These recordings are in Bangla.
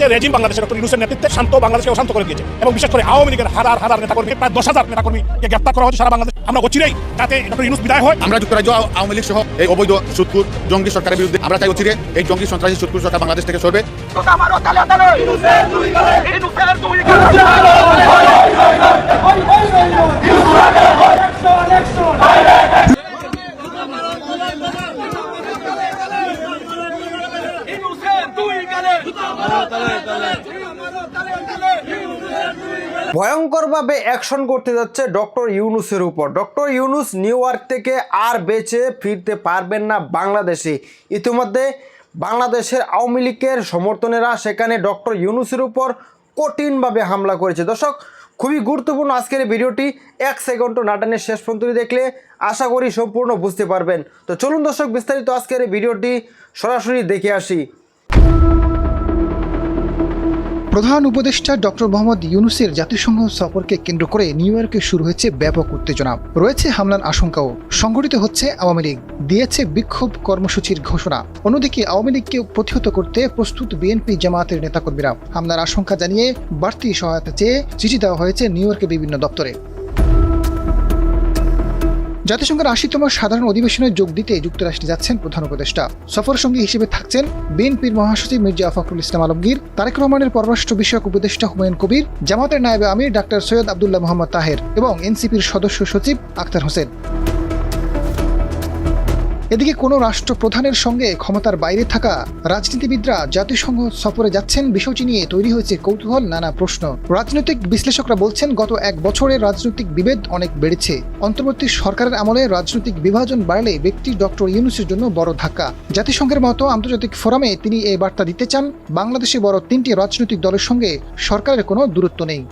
যে রেজিম বাংলাদেশের ডক্টর ইউনুসের নেতৃত্বে শান্ত বাংলাদেশকে অশান্ত করে দিয়েছে এবং বিশেষ করে আওয়ামী লীগের হাজার হাজার নেতাকর্মী প্রায় দশ হাজার নেতাকর্মীকে গ্রেপ্তার করা হচ্ছে সারা বাংলাদেশ আমরা অচিরেই যাতে ডক্টর ইউনুস বিদায় হয় আমরা যুক্তরাজ্য আওয়ামী লীগ সহ এই অবৈধ সুৎকুর জঙ্গি সরকারের বিরুদ্ধে আমরা চাই অচিরে এই জঙ্গি সন্ত্রাসী সুৎকুর সরকার বাংলাদেশ থেকে সরবে আমারও তালে তালে ইনুসের দুই গালে ইনুসের দুই গালে ইনুসের দুই গালে আমারও তালে তালে আমারও তালে তালে ইনুসের দুই গালে ভয়ঙ্করভাবে অ্যাকশন করতে যাচ্ছে ডক্টর ইউনুসের উপর। ডক্টর ইউনুস নিউ ইয়র্ক থেকে আর বেঁচে ফিরতে পারবেন না বাংলাদেশে। ইতিমধ্যে বাংলাদেশের আওয়ামী লীগের সমর্থনেরা সেখানে ডক্টর ইউনুসের উপর কঠিনভাবে হামলা করেছে। দর্শক, খুবই গুরুত্বপূর্ণ আজকের ভিডিওটি। এক সেকেন্ড নাটানের শেষ পর্যন্ত দেখলে আশা করি সম্পূর্ণ বুঝতে পারবেন। তো চলুন দর্শক, বিস্তারিত আজকের ভিডিওটি সরাসরি দেখে আসি। প্রধান উপদেষ্টা ডক্টর মোহাম্মদ ইউনুসের জাতিসংঘ সফরকে কেন্দ্র করে নিউ ইয়র্কে শুরু হয়েছে ব্যাপক উত্তেজনা। রয়েছে হামলার আশঙ্কাও। সংগঠিত হচ্ছে আওয়ামী লীগ। দিয়েছে বিক্ষোভ কর্মসূচির ঘোষণা। অন্যদিকে আওয়ামী লীগকে প্রতিহত করতে প্রস্তুত বিএনপি জামায়াতের নেতাকর্মীরা। হামলার আশঙ্কা জানিয়ে বাড়তি সহায়তা চেয়ে চিঠি দেওয়া হয়েছে নিউ ইয়র্কের বিভিন্ন দপ্তরে। জাতিসংঘের আশিতম সাধারণ অধিবেশনে যোগ দিতে যুক্তরাষ্ট্রে যাচ্ছেন প্রধান উপদেষ্টা। সফর সঙ্গী হিসেবে থাকছেন বিএনপির মহাসচিব মির্জা ফখরুল ইসলাম আলমগীর, তারেক রহমানের পররাষ্ট্র বিষয়ক উপদেষ্টা হুমায়ুন কবির, জামাতের নায়েবে আমির ডাক্তার সৈয়দ আবদুল্লাহ মোহাম্মদ তাহের এবং এনসিপির সদস্য সচিব আক্তার হোসেন। এদিকে কোনো রাষ্ট্রপ্রধানের সঙ্গে ক্ষমতার বাইরে থাকা রাজনীতিবিদরা জাতিসংঘ সফরে যাচ্ছেন বিষয়টি নিয়ে তৈরি হয়েছে কৌতূহল, নানা প্রশ্ন। রাজনৈতিক বিশ্লেষকরা বলছেন, গত এক বছরে রাজনৈতিক বিভেদ অনেক বেড়েছে। অন্তর্বর্তী সরকারের আমলে রাজনৈতিক বিভাজন বাড়লে ব্যক্তি ডক্টর ইউনুসের জন্য বড় ধাক্কা। জাতিসংঘের মতো আন্তর্জাতিক ফোরামে তিনি এই বার্তা দিতে চান, বাংলাদেশে বড় তিনটি রাজনৈতিক দলের সঙ্গে সরকারের কোনো দূরত্ব নেই।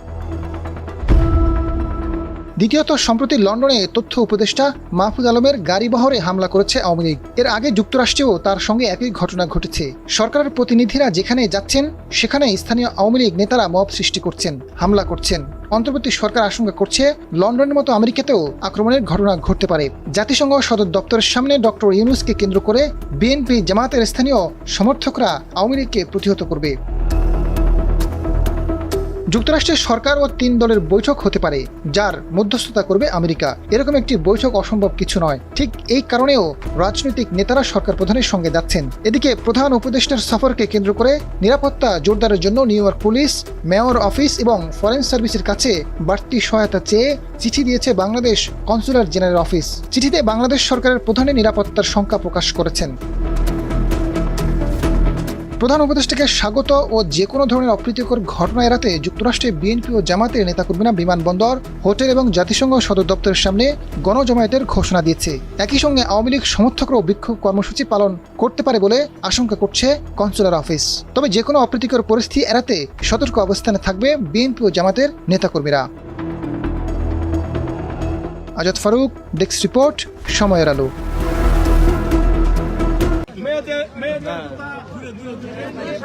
দ্বিতীয়ত, সম্প্রতি লন্ডনে তথ্য উপদেষ্টা মাহফুজ আলমের গাড়ি বহরে হামলা করেছে আওয়ামী লীগ। এর আগে যুক্তরাষ্ট্রেও তার সঙ্গে একই ঘটনা ঘটেছে। সরকারের প্রতিনিধিরা যেখানে যাচ্ছেন সেখানে স্থানীয় আওয়ামী লীগ নেতারা মব সৃষ্টি করছেন, হামলা করছেন। অন্তর্বর্তী সরকার আশঙ্কা করছে, লন্ডনের মতো আমেরিকাতেও আক্রমণের ঘটনা ঘটতে পারে। জাতিসংঘ সদর দপ্তরের সামনে ডক্টর ইউনুসকে কেন্দ্র করে বিএনপি জামাতের স্থানীয় সমর্থকরা আওয়ামী লীগকে প্রতিহত করবে। যুক্তরাষ্ট্রের সরকার ও তিন দলের বৈঠক হতে পারে, যার মধ্যস্থতা করবে আমেরিকা। এরকম একটি বৈঠক অসম্ভব কিছু নয়। ঠিক এই কারণেও রাজনৈতিক নেতারা সরকার প্রধানের সঙ্গে যাচ্ছেন। এদিকে প্রধান উপদেষ্টার সফরকে কেন্দ্র করে নিরাপত্তা জোরদারের জন্য New York police, mayor office এবং ফরেন সার্ভিসের কাছে বাড়তি সহায়তা চেয়ে চিঠি দিয়েছে বাংলাদেশ কনসুলার জেনারেল অফিস। চিঠিতে বাংলাদেশ সরকারের প্রধানের নিরাপত্তার শঙ্কা প্রকাশ করেছেন। প্রধান উপদেষ্টাকে স্বাগত ও যে কোনো ধরনের অপ্রীতিকর ঘটনা এড়াতে যুক্তরাষ্ট্রে বিএনপি ও জামাতের নেতাকর্মীরা বিমানবন্দর হোটেল এবং জাতিসংঘ সদর দপ্তরের সামনে গণজমায়েতের ঘোষণা দিয়েছে। একই সঙ্গে আওয়ামী লীগ সমর্থকরাও বিক্ষোভ কর্মসূচি পালন করতে পারে বলে আশঙ্কা করছে কনসুলার অফিস। তবে যে কোনো অপ্রীতিকর পরিস্থিতি এড়াতে সতর্ক অবস্থানে থাকবে বিএনপি ও জামাতের নেতাকর্মীরা। আজাদ ফারুক, ডেস্ক রিপোর্ট, সময়ের আলো।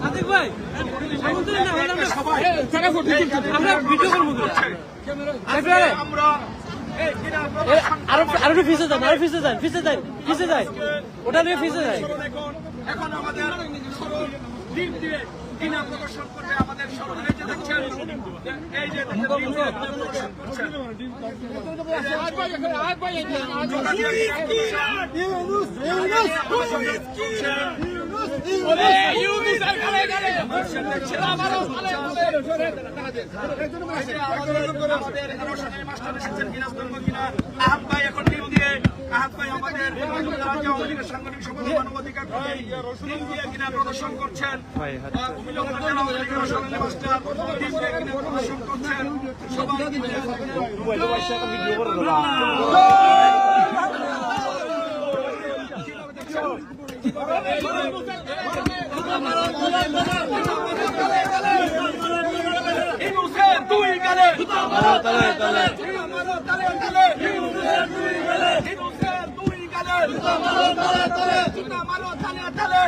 সাদিক ভাই আমরা ভিডিও করব আরও ফিসে যান আরও ফিসে যান ফিসে যান ফিসে যায় ওটা নিয়ে ফিসে যায় এখন আমাদের কিনা প্রদর্শন করবে আমাদের সকলে যে দেখছেন এই যে দেখছেন প্রদর্শন করছেন আমাদের রোশনের প্রদর্শন করছেন আহ, কুমিল্লা উপজেলা আওয়ামী লীগের রোশনের মাস্টার ডিম দিয়ে কিনা প্রদর্শন করছেন সবাই মিলে ইনুসের দুই গালে মারো তালে তালে মারো তালে তালে ইনুসের দুই গালে ইনুসের দুই গালে মারো তালে তালে মারো তালে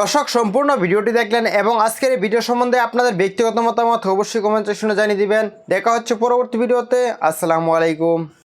দর্শক, সম্পূর্ণ ভিডিওটি দেখলেন এবং আজকের এই ভিডিও সম্বন্ধে আপনাদের ব্যক্তিগত মতামত অবশ্যই কমেন্ট সেকশনে জানিয়ে দিবেন। দেখা হচ্ছে পরবর্তী ভিডিওতে। আসসালামু আলাইকুম।